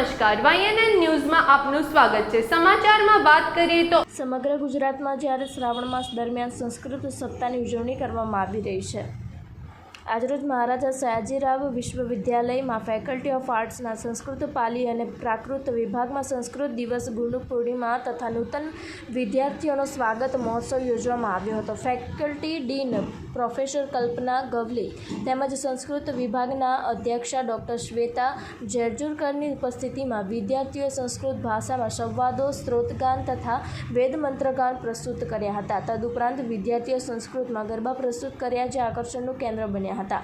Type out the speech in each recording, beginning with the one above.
નમસ્કાર. વાયએનએન ન્યૂઝમાં આપનું સ્વાગત છે. સમાચારમાં વાત કરીએ તો સમગ્ર ગુજરાતમાં જ્યારે શ્રાવણ માસ દરમિયાન સંસ્કૃત સપ્તાહની ઉજવણી કરવામાં આવી રહી છે. આજરોજ મહારાજા સયાજીરાવ વિશ્વવિદ્યાલયમાં ફેકલ્ટી ઓફ આર્ટ્સના સંસ્કૃત, પાલી અને પ્રાકૃત વિભાગમાં સંસ્કૃત દિવસ, ગુરુ પૂર્ણિમા તથા નૂતન વિદ્યાર્થીઓનો સ્વાગત મહોત્સવ યોજવામાં આવ્યો હતો. Faculty dean professor Kalpana Gavli તેમજ સંસ્કૃત વિભાગના અધ્યક્ષા ડૉક્ટર શ્વેતા જેરજુરકરની ઉપસ્થિતિમાં વિદ્યાર્થીઓએ સંસ્કૃત ભાષામાં સંવાદો, સ્ત્રોતગાન તથા વેદ મંત્રગાન પ્રસ્તુત કર્યા હતા. તદુપરાંત વિદ્યાર્થીઓ સંસ્કૃતમાં ગરબા પ્રસ્તુત કર્યા જે આકર્ષણનું કેન્દ્ર બન્યા હતા.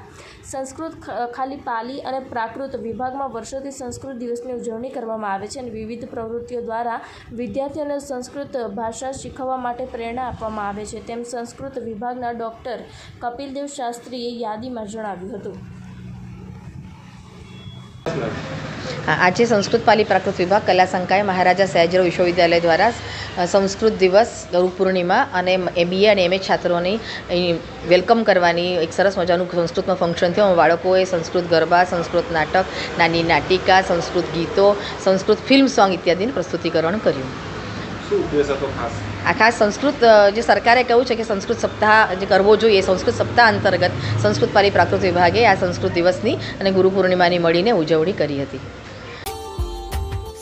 સંસ્કૃત ખાલી પાલી અને પ્રાકૃત વિભાગમાં વર્ષોથી સંસ્કૃત દિવસની ઉજવણી કરવામાં આવે છે અને વિવિધ પ્રવૃત્તિઓ દ્વારા વિદ્યાર્થીઓને સંસ્કૃત ભાષા શીખવવા માટે પ્રેરણા આપવામાં આવે છે. તેમ સંસ્કૃત વિભાગના ડૉક્ટર કપિલદેવ શાસ્ત્રીએ યાદીમાં જણાવ્યું હતું. આજે સંસ્કૃત પાલી પ્રાકૃત વિભાગ કલા સંકાય મહારાજા સયાજીરાવ વિશ્વવિદ્યાલય દ્વારા સંસ્કૃત દિવસ ગુરુ પૂર્ણિમા અને એમબીએ અને એમએ છાત્રોની વેલકમ કરવાની એક સરસ મજાનું સંસ્કૃતનું ફંક્શન થયું. બાળકોએ સંસ્કૃત ગરબા સંસ્કૃત નાટક નાની નાટિકા સંસ્કૃત ગીતો સંસ્કૃત ફિલ્મ સોંગ ઇત્યાદિનું પ્રસ્તુતિકરણ કર્યું. આ ખાસ સંસ્કૃત જે સરકારે કહ્યું છે કે સંસ્કૃત સપ્તાહ જે કરવો જોઈએ સંસ્કૃત સપ્તાહ અંતર્ગત સંસ્કૃત પાલી પ્રાકૃત વિભાગે આ સંસ્કૃત દિવસની અને ગુરુ પૂર્ણિમાની મળીને ઉજવણી કરી હતી.